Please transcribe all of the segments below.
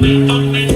we don't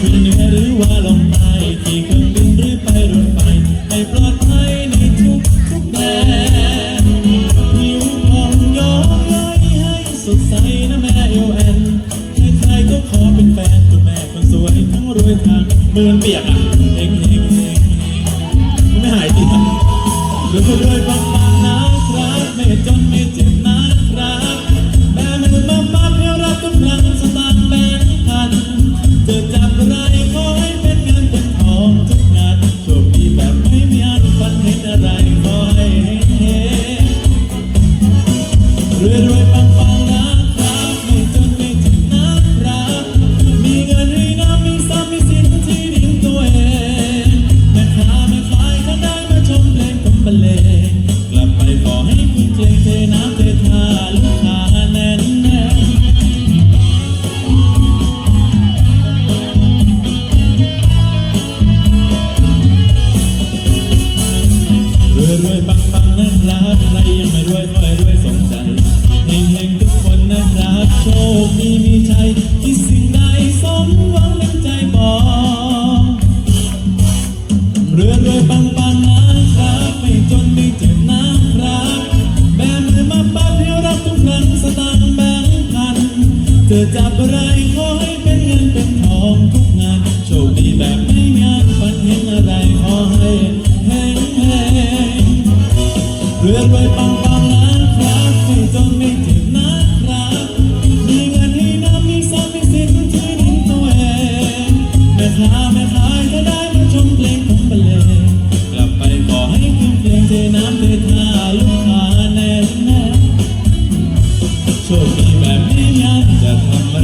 ขึ้นเหนือหรือว่าลงใต้ที่เครื่องบินหรือไปรถไฟให้ปลอดภัยในทุกทุแดนผิวผ่องย้อมให้สดใสนะแม่เอวแอนใครๆก็ขอเป็นแฟนคุณแม่คนสวยทั้งรวยทั้งเมืองเปียกอะเฮงเฮงเฮงไม่หายดีครัหรือคนรวยบ้าง รวยปังปังนั้นล้านอไรยังไม่รวยค่ย เธอจับอะไรขอให้เป็นเงินเป็นทองทุกงานโชคดีแบบไม่งานฝันเห็นอะไรขอให้แห้งแห้งเรือรวยปังปังล้านครับไม่จนไม่ถึงนะครับมีเงินให้น้ำมีซ้ำมีสินที่ดินตัวเองแม่ค้าแม่ขายก็ได้มาชมเพลงผมบปรเลงกลับไปขอให้คุณเพลงเทน้ำเทท่าลูกค้าแน่แน่โชคดีแบบนี้ Muhammad